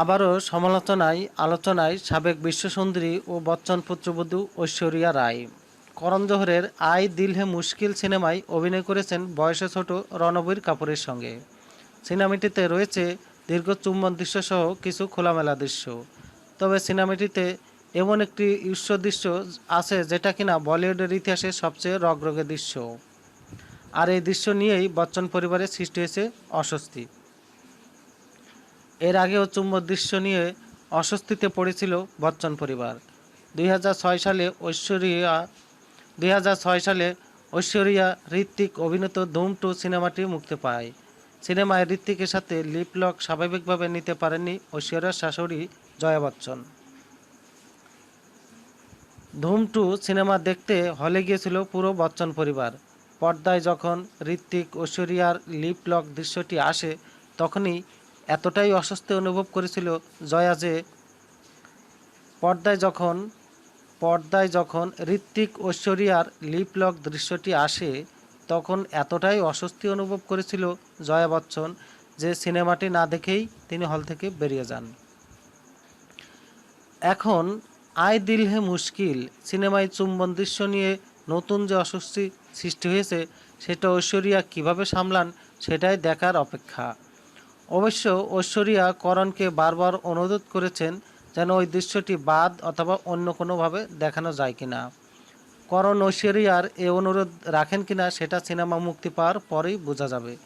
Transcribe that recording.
আবারও সমালোচনায়, আলোচনায় সাবেক বিশ্বসুন্দরী ও বচ্চন পুত্রবধূ ঐশ্বরিয়া রায়। করণ জোহরের আই দিল হে মুশকিল সিনেমায় অভিনয় করেছেন বয়সে ছোট রণবীর কাপুরের সঙ্গে। সিনেমাটিতে রয়েছে দীর্ঘ চুম্বন দৃশ্যসহ কিছু খোলামেলা দৃশ্য। তবে সিনেমাটিতে এমন একটি উৎস দৃশ্য আছে যেটা কিনা বলিউডের ইতিহাসে সবচেয়ে রগরগে দৃশ্য। আর এই দৃশ্য নিয়েই বচ্চন পরিবারের সৃষ্টি হয়েছে অস্বস্তি। এর আগেও চুম্বন দৃশ্য নিয়ে অস্বস্তিতে পড়েছিল বচ্চন পরিবার। দুই হাজার ছয় সালে ঐশ্বরিয়া, দুই হাজার ছয় সালে ঐশ্বরিয়া ঋত্বিক অভিনীত ধুম টু সিনেমাটি মুক্তি পায়। সিনেমায় ঋত্বিকের সাথে লিপলক স্বাভাবিকভাবে নিতে পারেননি ঐশ্বরিয়ার শাশুড়ি জয়া বচ্চন। ধুম টু সিনেমা দেখতে হলে গিয়েছিল পুরো বচ্চন পরিবার। পর্দায় যখন ঋত্বিক ঐশ্বরিয়ার লিপলক দৃশ্যটি আসে, তখনই এতটাই অস্বস্তি অনুভব করেছিল জয়া যে পর্দায় যখন পর্দায় যখন ঋত্বিক ঐশ্বরিয়ার লিপ লক দৃশ্যটি আসে, তখন এতটাই অস্বস্তি অনুভব করেছিল জয়া বচ্চন যে সিনেমাটি না দেখেই তিনি হল থেকে বেরিয়ে যান। এখন আয় দিল হে মুশকিল, সিনেমায় চুম্বন দৃশ্য নিয়ে নতুন যে অস্বস্তি সৃষ্টি হয়েছে, সেটা ঐশ্বরিয়া কীভাবে সামলান সেটাই দেখার অপেক্ষা। অবশ্য ঐশ্বরিয়া করণকে বারবার অনুরোধ করেছেন যেন ওই দৃশ্যটি বাদ অথবা অন্য কোনোভাবে দেখানো যায় কিনা। করণ ঐশ্বরিয়ার এ অনুরোধ রাখেন কিনা সেটা সিনেমা মুক্তি পাওয়ার পরেই বোঝা যাবে।